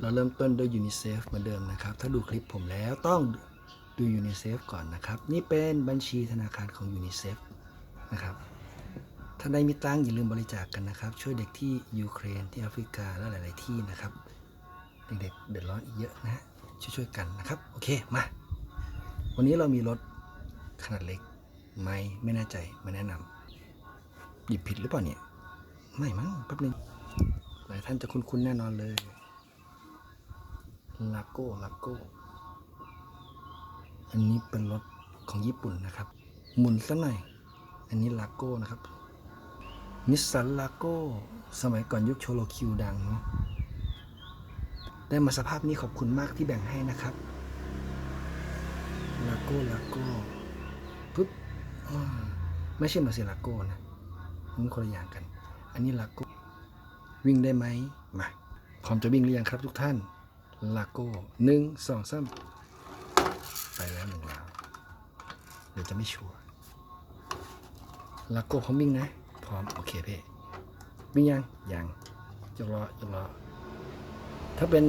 เราเริ่มต้นด้วยยูนิเซฟเหมือนเดิมนะครับ ถ้าดูคลิปผมแล้วต้องดูยูนิเซฟก่อนนะครับ นี่เป็นบัญชีธนาคารของยูนิเซฟนะครับถ้าได้มีตังอย่าลืมบริจาคกันนะครับ ช่วยเด็กที่ยูเครนที่แอฟริกาและหลาย ๆ ที่นะครับ เด็ก ๆ เดือดร้อนอีกเยอะนะฮะช่วยๆกันนะครับ โอเคมา วันนี้เรามีรถขนาดเล็กไหมไม่แน่ใจไม่แนะนำหยิบผิดหรือเปล่าเนี่ย ไม่มั้งแป๊บนึงหลายท่านจะคุ้นๆแน่นอนเลย ลาโก้ลาโก้ อันนี้เป็นรถของญี่ปุ่นนะครับ หมุนซะหน่อย อันนี้ลาโก้นะครับ นิสสันลาโก้ สมัยก่อนยุคโชโลคิวดังเนาะ ได้มาสภาพนี้ขอบคุณมากที่แบ่งให้นะครับ ลาโก้ลาโก้ปึ๊บอ่าไม่ใช่มาเซลาโก้นะมันคนละอย่างกัน อันนี้ลาโก้วิ่งได้ไหมมาพร้อมจะวิ่งหรือยังครับทุกท่าน ลาโก้หนึ่งสองสามไปแล้วหนึ่งแล้วเดี๋ยวจะไม่ชัวร์ลาโก้พร้อมวิ่งนะ พร้อม โอเคเพ่วิ่งยัง ยังยกล้อยกล้อถ้าเป็น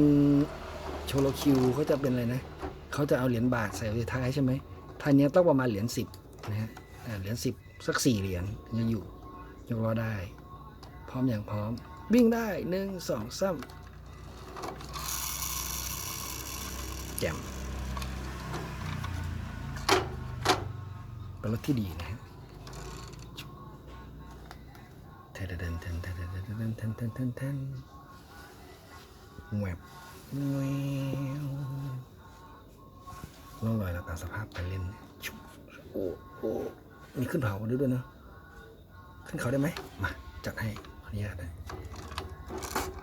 โชโลคิวเขาจะเป็นอะไรนะเขาจะเอาเหรียญบาทใส่ไว้ท้ายใช่ไหมท่านี้ต้องประมาณเหรียญสิบนะฮะเหรียญสิบสักสี่เหรียญถึงอยู่ยกล้อได้ พร้อมอย่างพร้อม วิ่งได้หนึ่งสองสาม แจ่มเป็นรถที่ดีนะฮะเทนเทนเทนเทนเทนเทนเทนเทนเทนเทนเทนแหวบแหววร่องรอยตามสภาพไปเล่นชุบโอ้โอ้มีขึ้นเขาด้วยด้วยเนอะขึ้นเขาได้ไหมมาจัดให้ขออนุญาตนะ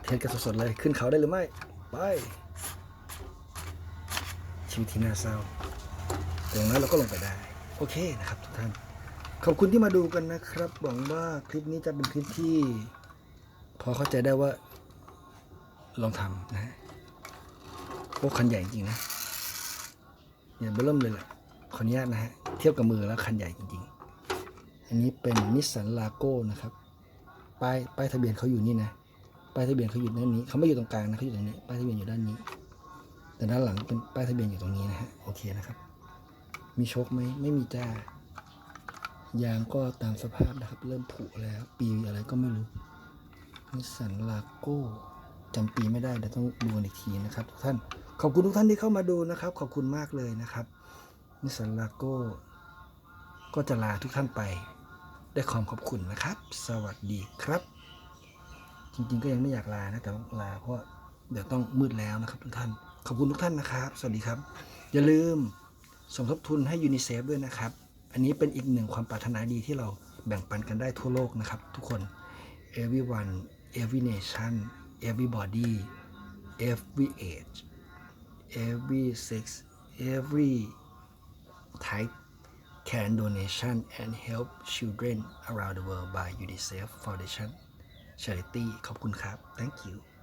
เทสกันสดๆเลยขึ้นเขาได้หรือไม่ ไป ชีวิตที่น่าเศร้าแต่อย่างน้อยเราก็ลงไปได้ โอเคนะครับทุกท่าน ขอบคุณที่มาดูกันนะครับ หวังว่าคลิปนี้จะเป็นคลิปที่ พอเข้าใจได้ว่า ลองทำนะฮะโอ้คันใหญ่จริงๆนะเนี่ยเริ่มเลยแหละขออนุญาตนะฮะ เทียบกับมือแล้วคันใหญ่จริงๆ อันนี้เป็นนิสสันลาโก้นะครับ ป้ายป้ายทะเบียนเขาอยู่นี่นะ ป้ายทะเบียนเขาอยู่ด้านนี้ เขาไม่อยู่ตรงกลางนะเขาอยู่ตรงนี้ ป้ายทะเบียนอยู่ด้านนี้ แต่ด้านหลังเป็นป้ายทะเบียนอยู่ตรงนี้นะฮะโอเคนะครับ มีชคไหมไม่มีจ้ายางก็ตามสภาพนะครับ เริ่มผุแล้ว ปีอะไรก็ไม่รู้นิสสันลาโก้จำปีไม่ได้เดี๋ยวต้องดูอีกทีนะครับทุกท่านขอบคุณทุกท่านที่เข้ามาดูนะครับ ขอบคุณมากเลยนะครับนิสสันลาโก้ก็จะลาทุกท่านไปด้วยความขอบคุณนะครับ สวัสดีครับ จริงๆก็ยังไม่อยากลานะแต่ลาเพราะเดี๋ยวต้องมืดแล้วนะครับทุกท่าน ขอบคุณทุกท่านนะครับ สวัสดีครับ อย่าลืมสมทบทุนให้ยูนิเซฟด้วยนะครับ อันนี้เป็นอีกหนึ่งความปรารถนาดีที่เราแบ่งปันกันได้ทั่วโลกนะครับ ทุกคน everyone every nation everybody every age every sex every type can donation and help children around the world by UNICEF Foundation Charity ขอบคุณครับ thank you